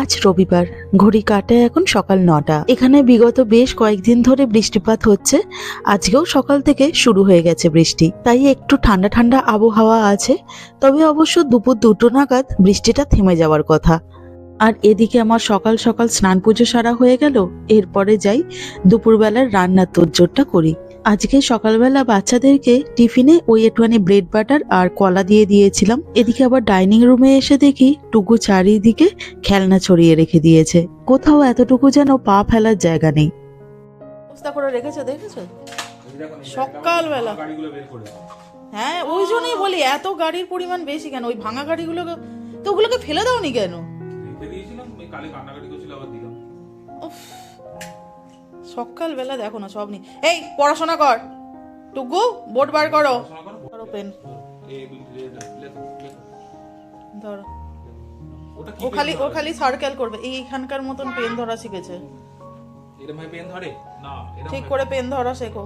আজ রবিবার, ঘড়ি কাটে এখন সকাল নটা। এখানে বিগত বেশ কয়েকদিন ধরে বৃষ্টিপাত হচ্ছে, আজকেও সকাল থেকে শুরু হয়ে গেছে বৃষ্টি। তাই একটু ঠান্ডা ঠান্ডা আবহাওয়া আছে, তবে অবশ্য দুপুর দুটো নাগাদ বৃষ্টিটা থেমে যাওয়ার কথা। আর এদিকে আমার সকাল সকাল স্নান পুজো সারা হয়ে গেল, এরপরে যাই দুপুরবেলার রান্নার তোজ্জোরটা করি। আজকে সকালবেলা বাচ্চাদেরকে টিফিনে ওই একটুখানি ব্রেড বাটার আর কলা দিয়ে দিয়েছিলাম। এদিকে আবার ডাইনিং রুমে এসে দেখি টুকু চারিদিকে খেলনা ছড়িয়ে রেখে দিয়েছে। কোথাও এতটুকু যেন পা ফেলার জায়গা নেই। করে রেখেছো দেখেছ? সকালবেলা। গাড়িগুলো বের করে হ্যাঁ ওই জন্যই বলি এত গাড়ির পরিমাণ বেশি কেন? ওই ভাঙা গাড়িগুলোকে তো ওগুলোকে ফেলে দাওনি কেন? দিয়েছিলাম কালে কান্নাকাটি করছিল আবার দিলাম। উফ, সকালবেলা দেখো না সব নি এই পড়াশোনা কর। টুকু বোর্ড বার করো। পেন। ধরো ও খালি ও খালি সার্কেল করবে। এইখানকার মতন পেন ধরা শিখেছে। পেন ধরে? না ঠিক করে পেন ধরা শেখো।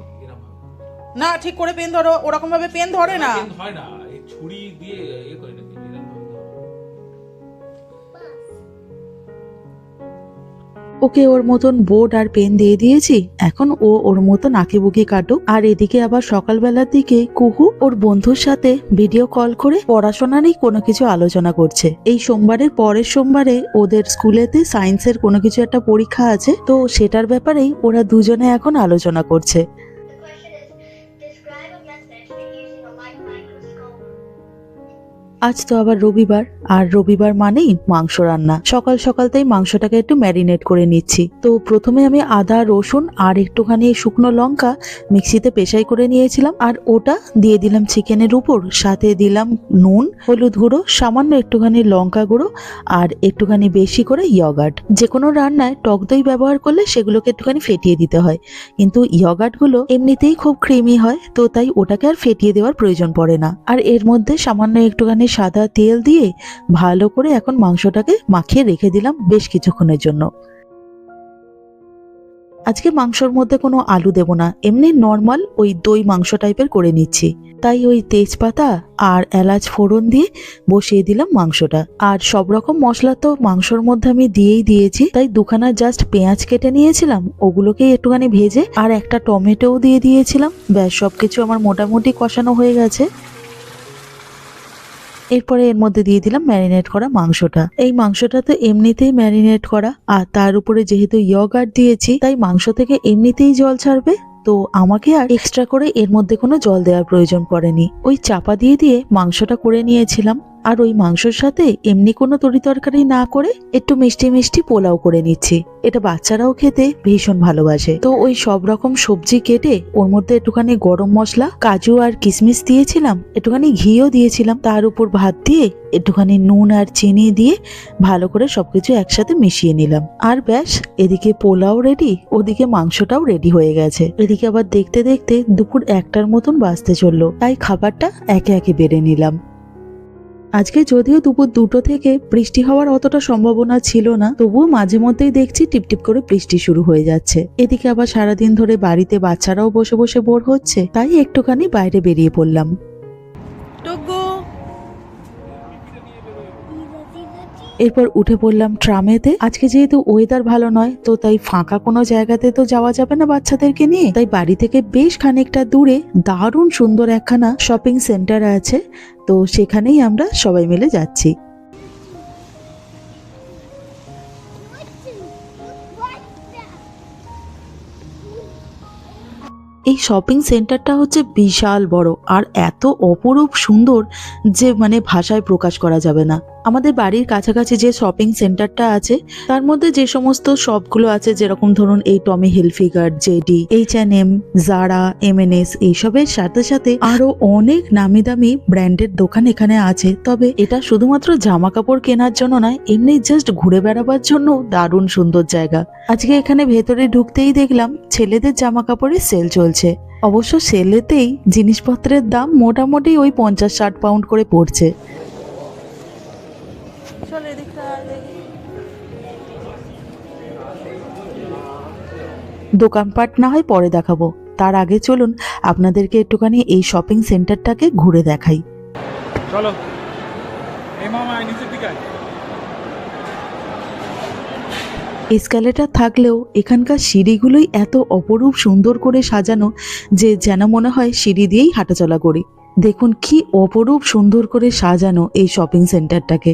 না ঠিক করে পেন ধরো ওরকম ভাবে পেন ধরে না। পেন হয় না। এই ছুরি দিয়ে ওকে ওর মতন বোর্ড আর পেন দিয়ে দিয়েছি, এখন ও ওর মতন আঁকি বুকি কাটুক। আর এদিকে আবার সকালবেলার দিকে কুহু ওর বন্ধুর সাথে ভিডিও কল করে পড়াশোনারই কোনো কিছু আলোচনা করছে। এই সোমবারের পরের সোমবারে ওদের স্কুলেতে সায়েন্সের কোনো কিছু একটা পরীক্ষা আছে, তো সেটার ব্যাপারেই ওরা দুজনে এখন আলোচনা করছে। আজ তো আবার রবিবার, আর রবিবার মানেই মাংস রান্না। সকাল সকাল তাই মাংসটাকে একটু ম্যারিনেট করে নিচ্ছি। তো প্রথমে আমি আদা, রসুন আর একটুখানি শুকনো লঙ্কা মিক্সিতে পেশাই করে নিয়েছিলাম, আর ওটা দিয়ে দিলাম চিকেনের উপর। সাথে দিলাম নুন, হলুদ গুঁড়ো, সামান্য একটুখানি লঙ্কা গুঁড়ো আর একটুখানি বেশি করে ইয়গার্ট। যে কোনো রান্নায় টক দই ব্যবহার করলে সেগুলোকে একটুখানি ফেটিয়ে দিতে হয়। কিন্তু ইয়গার্টগুলো এমনিতেই খুব ক্রিমি হয়, তো তাই ওটাকে আর ফেটিয়ে দেওয়ার প্রয়োজন পড়ে না। আর এর মধ্যে সামান্য একটুখানি সাদা তেল দিয়ে ভালো করে এখন মাংসটাকে মাখিয়ে রেখে দিলাম বেশ কিছুক্ষণের জন্য। আজকে মাংসর মধ্যে কোনো আলু দেব না, এমনি নর্মাল ওই দই মাংস টাইপের করে নিচ্ছি। তাই ওই তেজপাতা আর এলাচ ফোড়ন দিয়ে বসিয়ে দিলাম মাংসটা। আর সব রকম মশলা তো মাংসর মধ্যে আমি দিয়েই দিয়েছি, তাই দুখানা জাস্ট পেঁয়াজ কেটে নিয়েছিলাম, ওগুলোকে একটুখানি ভেজে আর একটা টমেটোও দিয়ে দিয়েছিলাম। ব্যাস সব কিছু আমার মোটামুটি কষানো হয়ে গেছে। এরপরে এর মধ্যে দিয়ে দিলাম ম্যারিনেট করা মাংসটা। এই মাংসটা তো এমনিতেই ম্যারিনেট করা, আর তার উপরে যেহেতু ইয়গার্ট দিয়েছি, তাই মাংস থেকে এমনিতেই জল ছাড়বে। তো আমাকে আর এক্সট্রা করে এর মধ্যে কোনো জল দেওয়ার প্রয়োজন পড়েনি। ওই চাপা দিয়ে দিয়ে মাংসটা করে নিয়েছিলাম। আর ওই মাংসর সাথে এমনি কোনো তরি তরকারি না করে একটু মিষ্টি মিষ্টি পোলাও করে নিচ্ছি। এটা বাচ্চারাও খেতে ভীষণ ভালোবাসে। তো ওই সব রকম সবজি কেটে ওর মধ্যে একটুখানি গরম মশলা, কাজু আর কিশমিশ দিয়েছিলাম, একটুখানি ঘিও দিয়েছিলাম। তার উপর ভাত দিয়ে একটুখানি নুন আর চিনি দিয়ে ভালো করে সবকিছু একসাথে মিশিয়ে নিলাম। আর ব্যাস, এদিকে পোলাও রেডি ওদিকে মাংসটাও রেডি হয়ে গেছে। এদিকে আবার দেখতে দেখতে দুপুর একটার মতন বাজতে চলল। তাই খাবারটা একে একে বেড়ে নিলাম। আজকে যদিও দুপুর দুটো থেকে বৃষ্টি হওয়ার অতটা সম্ভাবনা ছিল না, তবুও মাঝে মধ্যেই দেখছি টিপটিপ করে বৃষ্টি শুরু হয়ে যাচ্ছে। এদিকে আবার সারাদিন ধরে বাড়িতে বাচ্চারাও বসে বসে বোর হচ্ছে, তাই একটুখানি বাইরে বেরিয়ে পড়লাম। এরপর উঠে পড়লাম ট্রামেতে। আজকে যেহেতু ওয়েদার ভালো নয়, তো তাই ফাঁকা কোনো জায়গাতে তো যাওয়া যাবে না বাচ্চাদেরকে নিয়ে। তাই বাড়ি থেকে বেশ খানিকটা দূরে দারুণ সুন্দর একখানা শপিং সেন্টার আছে, তো সেখানেই আমরা সবাই মিলে যাচ্ছি। এই শপিং সেন্টারটা হচ্ছে বিশাল বড় আর এত অপরূপ সুন্দর যে মানে ভাষায় প্রকাশ করা যাবে না। আমাদের বাড়ির কাছাকাছি যে শপিং সেন্টারটা আছে, তার মধ্যে যে সমস্ত শপগুলো আছে, যেরকম ধরুন এই Tommy Hilfiger JD H and M Zara M and S এইসবের সাথে সাথে আরও অনেক নামি দামি ব্র্যান্ডের দোকান এখানে আছে। তবে এটা শুধুমাত্র জামা কাপড় কেনার জন্য নয়, এমনি জাস্ট ঘুরে বেড়াবার জন্য দারুণ সুন্দর জায়গা। আজকে এখানে ভেতরে ঢুকতেই দেখলাম ছেলেদের জামা কাপড়ের সেল চলছে। অবশ্য সেলেতেই জিনিসপত্রের দাম মোটামুটি ওই পঞ্চাশ ষাট পাউন্ড করে পড়ছে। দোকানপাট না হয় পরে দেখাবো। তার আগে চলুন আপনাদেরকে একটুখানি এই শপিং সেন্টারটাকে ঘুরে দেখাই। চলো। এই মামা নিচের দিকে এসকালেটার থাকলেও এখানকার সিঁড়িগুলোই এত অপরূপ সুন্দর করে সাজানো যে যেন মনে হয় সিঁড়ি দিয়েই হাঁটাচলা করি। দেখুন কি অপরূপ সুন্দর করে সাজানো এই শপিং সেন্টারটাকে।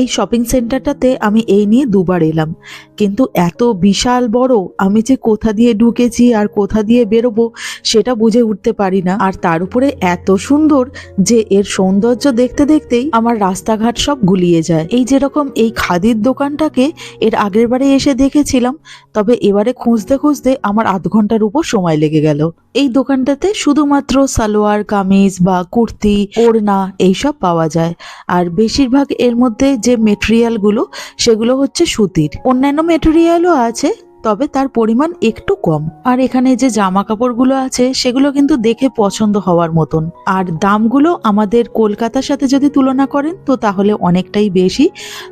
এই শপিং সেন্টারটাতে আমি এই নিয়ে দুবার এলাম। কিন্তু এত বিশাল বড়, আমি যে কোথা দিয়ে ঢুকেছি আর কোথা দিয়ে বেরোবো সেটা বুঝে উঠতে পারি না। আর তার উপরে এত সুন্দর যে এর সৌন্দর্য দেখতে দেখতেই আমার রাস্তাঘাট সব গুলিয়ে যায়। এই যেরকম এই খাদির দোকানটাকে এর আগের বারে এসে দেখেছিলাম, তবে এবারে খুঁজতে খুঁজতে আমার আধ ঘণ্টার উপর সময় লেগে গেল। এই দোকানটাতে শুধুমাত্র সালোয়ার, কামিজ বা কুর্তি, ওড়না এইসব পাওয়া যায়। আর বেশিরভাগ এর মধ্যে যে মেটেরিয়ালগুলো সেগুলো হচ্ছে সুতির। অন্যান্য মেটেরিয়ালও আছে তবে তার পরিমাণ একটু কম। আর এখানে যে জামা কাপড়গুলো আছে, সেগুলো কিন্তু দেখে পছন্দ হওয়ার মতন। আর দামগুলো আমাদের কলকাতার সাথে যদি তুলনা করেন, তো তাহলে অনেকটাই বেশি।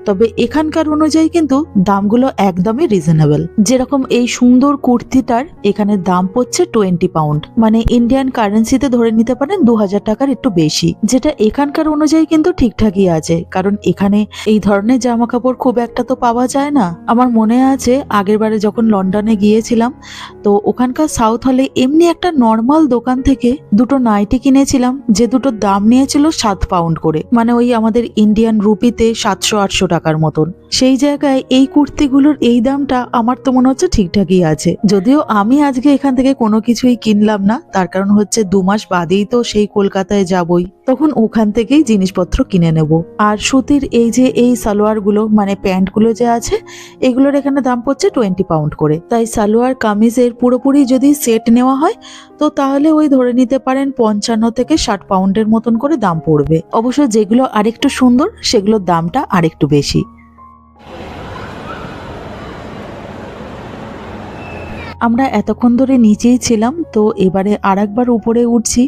তবে এখানকার অনুযায়ী কিন্তু দামগুলো একদমই রিজনেবল যেরকম এই সুন্দর কুর্তিটার, এখানে দাম পড়ছে টোয়েন্টি পাউন্ড মানে ইন্ডিয়ান কারেন্সিতে ধরে নিতে পারেন দু হাজার টাকার একটু বেশি। যেটা এখানকার অনুযায়ী কিন্তু ঠিকঠাকই আছে। কারণ এখানে এই ধরনের জামা কাপড় খুব একটা তো পাওয়া যায় না। আমার মনে আছে, আগের বারে যখন লন্ডনে গিয়েছিলাম, তো ওখানকার সাউথ হলে এমনি একটা নর্মাল দোকান থেকে দুটো নাইটি কিনেছিলাম, যে দুটোর দাম নিয়েছিল সাত পাউন্ড করে। মানে ওই আমাদের ইন্ডিয়ান রুপিতে সাতশো আটশো টাকার মতন। সেই জায়গায় এই কুর্তিগুলোর এই দামটা আমার তো মনে হচ্ছে ঠিকঠাকই আছে। যদিও আমি আজকে এখান থেকে কোনো কিছুই কিনলাম না, তার কারণ হচ্ছে দু মাস বাদেই তো সেই কলকাতায় যাবই। তখন ওখান থেকেই জিনিসপত্র কিনে নেব। আর সুতির এই যে এই সালোয়ারগুলো মানে প্যান্টগুলো যে আছে, এগুলোর এখানে দাম পড়ছে টোয়েন্টি পাউন্ড করে। তাই সালোয়ার, কামিজের পুরোপুরি যদি সেট নেওয়া হয়, তো তাহলে ওই ধরে নিতে পারেন পঞ্চান্ন থেকে ষাট পাউন্ডের মতন করে দাম পড়বে। অবশ্য যেগুলো আরেকটু সুন্দর, সেগুলোর দামটা আরেকটু বেশি। আমরা এতক্ষণ ধরে নিচেই ছিলাম, তো এবারে আরেকবার উপরে উঠছি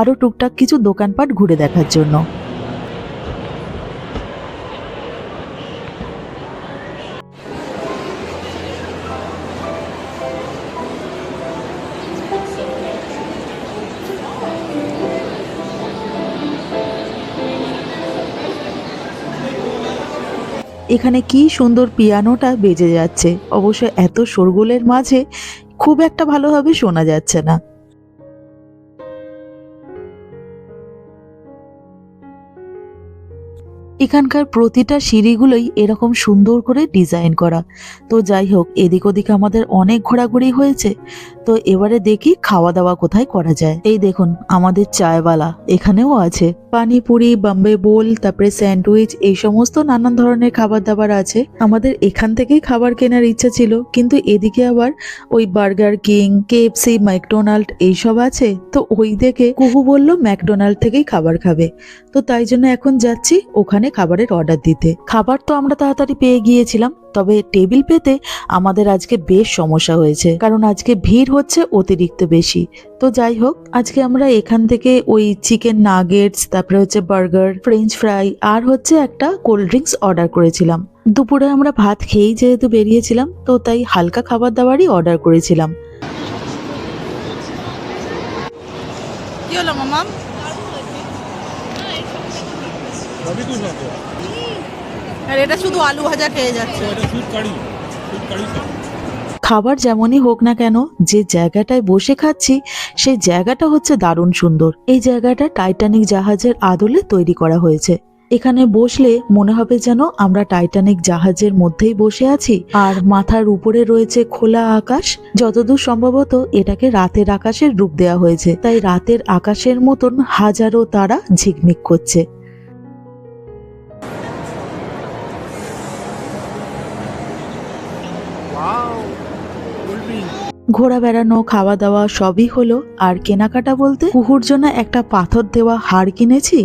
আরও টুকটাক কিছু দোকানপাট ঘুরে দেখার জন্য। এখানে কি সুন্দর পিয়ানোটা বেজে যাচ্ছে। অবশ্য এত শোরগোলের মাঝে খুব একটা ভালোভাবে শোনা যাচ্ছে না। এখানকার প্রতিটা সিঁড়িগুলোই এরকম সুন্দর করে ডিজাইন করা। তো যাই হোক, এদিক ওদিক আমাদের অনেক ঘোরাঘুরি হয়েছে। তো এবারে দেখি খাওয়া দাওয়া কোথায় করা যায়। এই দেখুন, আমাদের চায়ওয়ালা এখানেও আছে। পানিপুরি, বম্বে বোল, তারপরে স্যান্ডউইচ, এই সমস্ত নানান ধরনের খাবার দাবার আছে। আমাদের এখান থেকেই খাবার কেনার ইচ্ছা ছিল, কিন্তু এদিকে আবার ওই বার্গার কিং কেএফসি ম্যাকডোনাল্ড এইসব আছে। তো ওই দেখে কুহু বলল, ম্যাকডোনাল্ড থেকেই খাবার খাবে। তো তাই জন্য এখন যাচ্ছি ওখানে খাবারের অর্ডার দিতে। খাবার তো আমরা তাড়াতাড়ি পেয়ে গিয়েছিলাম, তবে টেবিল পেতে আমাদের আজকে বেশ সমস্যা হয়েছে। কারণ আজকে ভিড় হচ্ছে অতিরিক্ত বেশি। তো যাই হোক আজকে আমরা এখান থেকে ওই চিকেন নাগেটস তারপরে হচ্ছে বার্গার ফ্রেঞ্চ ফ্রাই আর হচ্ছে একটা কোল্ড ড্রিঙ্কস অর্ডার করেছিলাম। দুপুরে আমরা ভাত খেয়েই যেহেতু বেরিয়েছিলাম তো তাই হালকা খাবার দাবারই অর্ডার করেছিলাম। কি হলো মামা? আর এটা শুধু আলু ভাজা খেয়ে যাচ্ছে। এটা কারি কারি খাবার যেমনই হোক না কেন, যে জায়গাটায় বসে খাচ্ছি, সেই জায়গাটা হচ্ছে দারুণ সুন্দর। এই জায়গাটা টাইটানিক জাহাজের আদলে তৈরি করা হয়েছে। এখানে বসলে মনে হবে যেন আমরা টাইটানিক জাহাজের মধ্যেই বসে আছি, আর মাথার উপরে রয়েছে খোলা আকাশ। যতদূর সম্ভবত এটাকে রাতের আকাশের রূপ দেওয়া হয়েছে। তাই রাতের আকাশের মতন হাজারো তারা ঝিকমিক করছে। ঘোরা বেড়ানো খাওয়া দাওয়া সবই হলো আর কেনাকাটা বলতে কুহুর জন্য একটা পাথর দেওয়া হাড় কিনেছি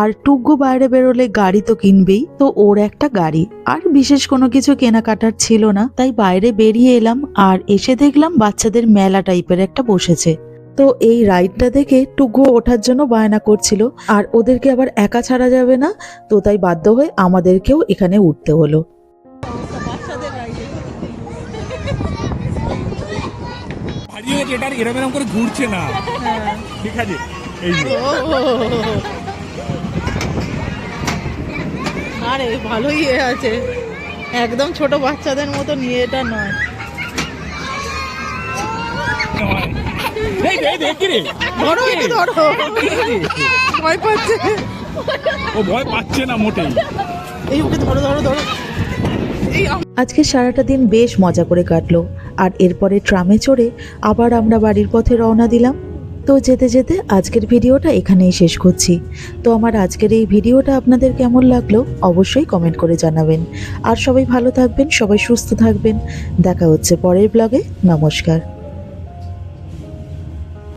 আর টুকু বাইরে বেরোলে গাড়ি তো কিনবেই। তো ওর একটা গাড়ি। আর বিশেষ কোনো কিছু কেনাকাটার ছিল না, তাই বাইরে বেরিয়ে এলাম আর এসে দেখলাম বাচ্চাদের মেলা টাইপের একটা বসেছে। তো এই রাইডটা দেখে টুকু ওঠার জন্য বায়না করছিল, আর ওদেরকে আবার একা ছাড়া যাবে না, তো তাই বাধ্য হয়ে আমাদেরকেও এখানে উঠতে হলো। আছে এটা আর এরম এরম করে ঘুরছে না। ঠিক আছে এই যে। আরে ভালোই এ আছে। একদম ছোট বাচ্চাদের মতো নিয়ে এটা নয়। কি ভয় পাচ্ছে। ও ভয় পাচ্ছে না মোটেই। এই ওকে ধরো ধরো ধরো। এই আজকে সারাটা দিন বেশ মজা করে কাটলো। আর এরপরে ট্রামে চড়ে আবার আমরা বাড়ির পথে রওনা দিলাম। তো যেতে যেতে আজকের ভিডিওটা এখানেই শেষ করছি। তো আমার আজকের এই ভিডিওটা আপনাদের কেমন লাগল অবশ্যই কমেন্ট করে জানাবেন। আর সবাই ভালো থাকবেন, সবাই সুস্থ থাকবেন। দেখা হচ্ছে পরের ব্লগে। নমস্কার।